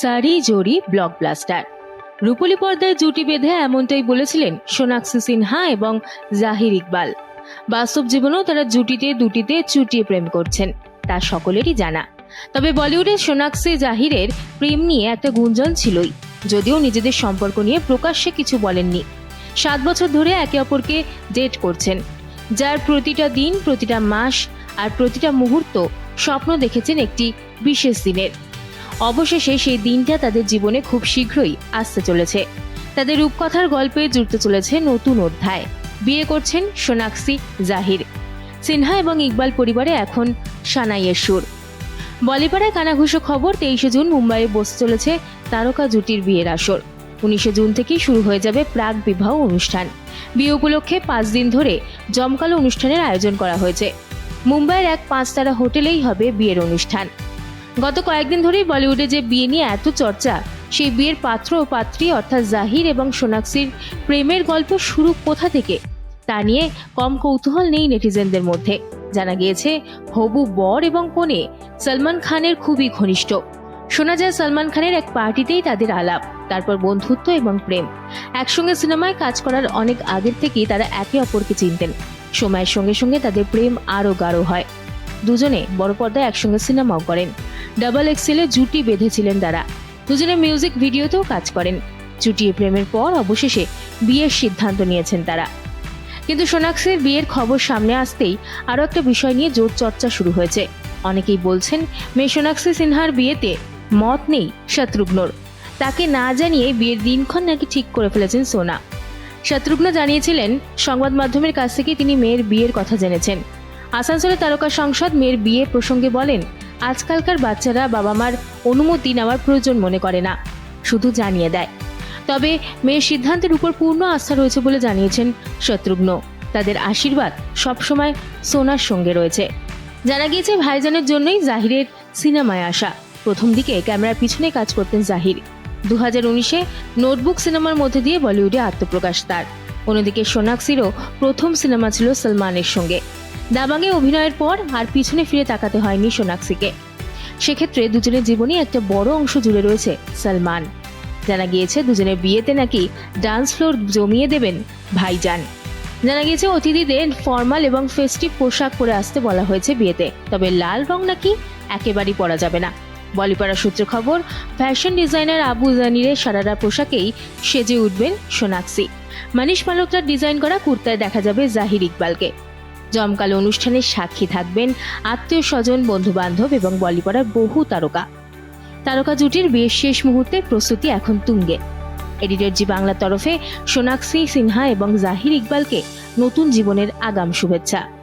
সারি জোরি block blaster রূপলী পর্দায় জুটি বেঁধে এমনটাই বলেছিলেন সোনাক্ষী সিনহা এবং জাহির ইকবাল। বাস্তব জীবনেও তারা জুটিতে দুটিতে চুটিয়ে প্রেম করছেন, তা সকলেরই জানা। তবে বলিউডের সোনাক্ষী, জাহিরের প্রেম নিয়ে একটা গুঞ্জন ছিলই, যদিও নিজেদের সম্পর্ক নিয়ে প্রকাশ্যে কিছু বলেননি। সাত বছর ধরে একে অপরকে ডেট করছেন, যার প্রতিটা দিন, প্রতিটা মাস আর প্রতিটা মুহূর্ত স্বপ্ন দেখেছেন একটি বিশেষ দিনের। অবশেষে সেই দিনটা তাদের জীবনে খুব শীঘ্রই আসতে চলেছে। তাদের রূপকথার গল্পে জুড়তে চলেছে নতুন অধ্যায়। বিয়ে করছেন সোনাক্ষী জাহির। সিনহা এবং ইকবাল পরিবারে এখন সানাইয়ের সুর। বলিপাড়ায় কানাঘুষো খবর, তেইশে জুন মুম্বাইয়ে বসতে চলেছে তারকা জুটির বিয়ের আসর। উনিশে জুন থেকেই শুরু হয়ে যাবে প্রাক বিবাহ অনুষ্ঠান। বিয়ে উপলক্ষে পাঁচ দিন ধরে জমকালো অনুষ্ঠানের আয়োজন করা হয়েছে। মুম্বাইয়ের এক পাঁচতারা হোটেলেই হবে বিয়ের অনুষ্ঠান। গত কয়েকদিন ধরেই বলিউডে যে বিয়ে নিয়ে এত চর্চা, সেই বিয়ের পাত্র ও পাত্রী অর্থাৎ জাহির এবং সোনাক্ষীর প্রেমের গল্প শুরু কোথা থেকে? তা নিয়ে কম কৌতূহল নেই নেটিজেনদের মধ্যে। জানা গিয়েছে, হবু বর এবং কনে সলমান খানের খুবই ঘনিষ্ঠ। শোনা যায়, সলমান খানের এক পার্টিতেই তাদের আলাপ, তারপর বন্ধুত্ব এবং প্রেম। একসঙ্গে সিনেমায় কাজ করার অনেক আগের থেকেই তারা একে অপরকে চিনতেন। সময়ের সঙ্গে সঙ্গে তাদের প্রেম আরও গাঢ় হয়। দুজনে বড় পর্দায় একসঙ্গে সিনেমাও করেন। ডাবল এক্সেলে জুটি বেঁধেছিলেন তারা। দুজনে মিউজিক ভিডিওতেও কাজ করেন। জুটিয়ে প্রেমের পর অবশেষে বিয়ের সিদ্ধান্ত নিয়েছেন তারা। কিন্তু সোনাক্ষীর বিয়ের খবর সামনে আসতেই আরও একটা বিষয় নিয়ে জোর চর্চা শুরু হয়েছে। অনেকেই বলছেন, মেয়ে সোনাক্ষী সিনহার বিয়েতে মত নেই শত্রুঘ্নর। তাকে না জানিয়ে বিয়ের দিনক্ষণ নাকি ঠিক করে ফেলেছেন সোনা। শত্রুঘ্ন জানিয়েছিলেন, সংবাদ মাধ্যমের কাছ থেকে তিনি মেয়ের বিয়ের কথা জেনেছেন। আসানসোলের তারকা সংসদ মেয়ের বিয়ে প্রসঙ্গে বলেন আজকালকার বাচ্চারা বাবা মার অনুমতি নেওয়ার প্রয়োজন মনে করে না, শুধু জানিয়ে দেয়। তবে মেয়ের সিদ্ধান্তের উপর পূর্ণ আস্থা রয়েছে বলে জানিয়েছেন শত্রুঘ্ন। তাদের আশীর্বাদ সবসময় সোনার সঙ্গে রয়েছে। জানা গিয়েছে, ভাইজানের জন্যই জাহিরের সিনেমায় আসা। প্রথম দিকে ক্যামেরার পিছনে কাজ করতেন জাহির। দু হাজার উনিশে নোটবুক সিনেমার মধ্যে দিয়ে বলিউডে আত্মপ্রকাশ তার। অন্যদিকে সোনাক্ষীরও প্রথম সিনেমা ছিল সলমানের সঙ্গে। দাবাঙে অভিনয়ের পর আর পিছনে ফিরে তাকাতে হয়নি সোনাক্ষীকে। সেক্ষেত্রে দুজনের জীবনে একটা বড় অংশ জুড়ে রয়েছে সালমান। জানা গিয়েছে দুজনের বিয়েতে নাকি ডান্স ফ্লোর জমিয়ে দেবেন ভাইজান। জানা গিয়েছে অতিথিদের ফর্মাল এবং ফেস্টিভ পোশাক পরে আসতে বলা হয়েছে বিয়েতে, তবে লাল রং নাকি একেবারেই পরা যাবে না। বলিপাড়া সূত্র খবর ফ্যাশন ডিজাইনার আবু জানিরের সারারা পোশাকেই সেজে উঠবেন সোনাক্ষী। মানিশ মালকরার ডিজাইন করা কুর্তায় দেখা যাবে জাহির ইকবালকে। জমকালো অনুষ্ঠানের সাক্ষী থাকবেন আত্মীয় স্বজন বন্ধু বান্ধব এবং বলিপাড়ার বহু তারকা। তারকা জুটির বিয়ের শেষ মুহূর্তে প্রস্তুতি এখন তুঙ্গে। এডিটর জি বাংলার তরফে সোনাক্ষী সিনহা এবং জাহির ইকবালকে নতুন জীবনের আগাম শুভেচ্ছা।